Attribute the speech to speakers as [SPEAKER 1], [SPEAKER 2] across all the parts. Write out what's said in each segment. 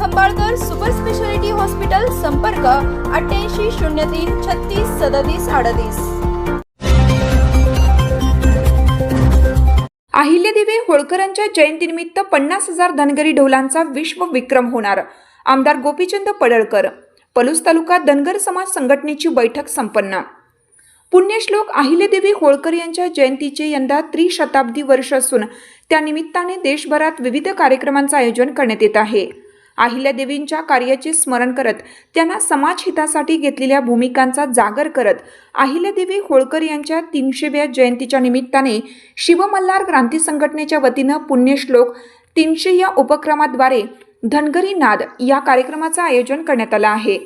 [SPEAKER 1] Khambalkar super speciality hospital संपर्क अठ्ठ्याऐंशी शून्य तीन छत्तीस सदतीस अडतीस.
[SPEAKER 2] अहिल्यादेवी होळकरांच्या जयंतीनिमित्त पन्नास हजार धनगरी ढोलांचा विश्व विक्रम होणार. आमदार गोपीचंद पडळकर पलूस तालुका धनगर समाज संघटनेची बैठक संपन्न. पुण्यश्लोक अहिल्यादेवी होळकर यांच्या जयंतीचे यंदा त्रिशताब्दी वर्ष असून त्यानिमित्ताने देशभरात विविध कार्यक्रमांचं आयोजन करण्यात येत आहे. अहिल्यादेवींच्या कार्याचे स्मरण करत त्यांना समाजहितासाठी घेतलेल्या भूमिकांचा जागर करत अहिल्यादेवी होळकर यांच्या तीनशेव्या जयंतीच्या निमित्ताने शिवमल्हार क्रांती संघटनेच्या वतीनं पुण्यश्लोक तीनशे या उपक्रमाद्वारे धनगरी नाद या कार्यक्रमाचं आयोजन करण्यात आलं आहे.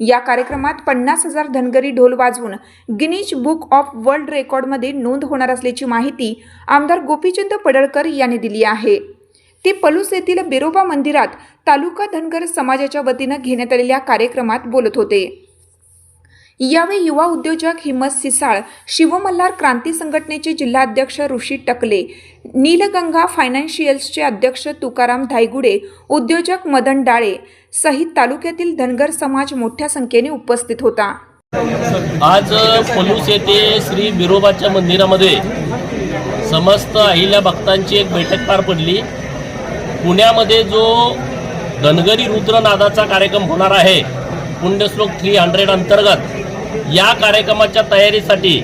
[SPEAKER 2] या कार्यक्रमात पन्नास हजार धनगरी ढोल वाजवून गिनीज बुक ऑफ वर्ल्ड रेकॉर्डमध्ये नोंद होणार असल्याची माहिती आमदार गोपीचंद पडळकर यांनी दिली आहे. ते पलूस येथील बिरोबा मंदिरात तालुका धनगर समाजाच्या वतीनं घेण्यात आलेल्या कार्यक्रमात बोलत होते. यावेळी युवा उद्योजक हिम्मत सिसाळ शिवमल्हार क्रांती संघटनेचे जिल्हाध्यक्ष ऋषी टकले नीलगंगा फायनान्शियल्सचे अध्यक्ष तुकाराम धायगुडे उद्योजक मदन डाळे सहित तालुक्यातील धनगर समाज मोठ्या संख्येने उपस्थित होता.
[SPEAKER 3] आज पलूस येथे श्री बिरोबाच्या मंदिरामध्ये समस्त अहिल्या भक्तांची एक बैठक पार पडली. पुण्यामध्ये जो धनगरी रुद्रनादाचा कार्यक्रम होणार आहे पुण्यश्लोक थ्री हंड्रेड अंतर्गत या कार्यक्रमाच्या तयारीसाठी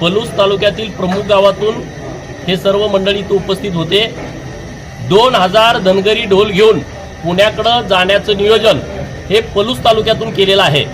[SPEAKER 3] पलूस तालुक्यातील प्रमुख गावातून हे सर्व मंडळी इथं उपस्थित होते. दोन हजार धनगरी ढोल घेऊन पुण्याकडं जाण्याचं नियोजन हे पलूस तालुक्यातून केलेलं आहे.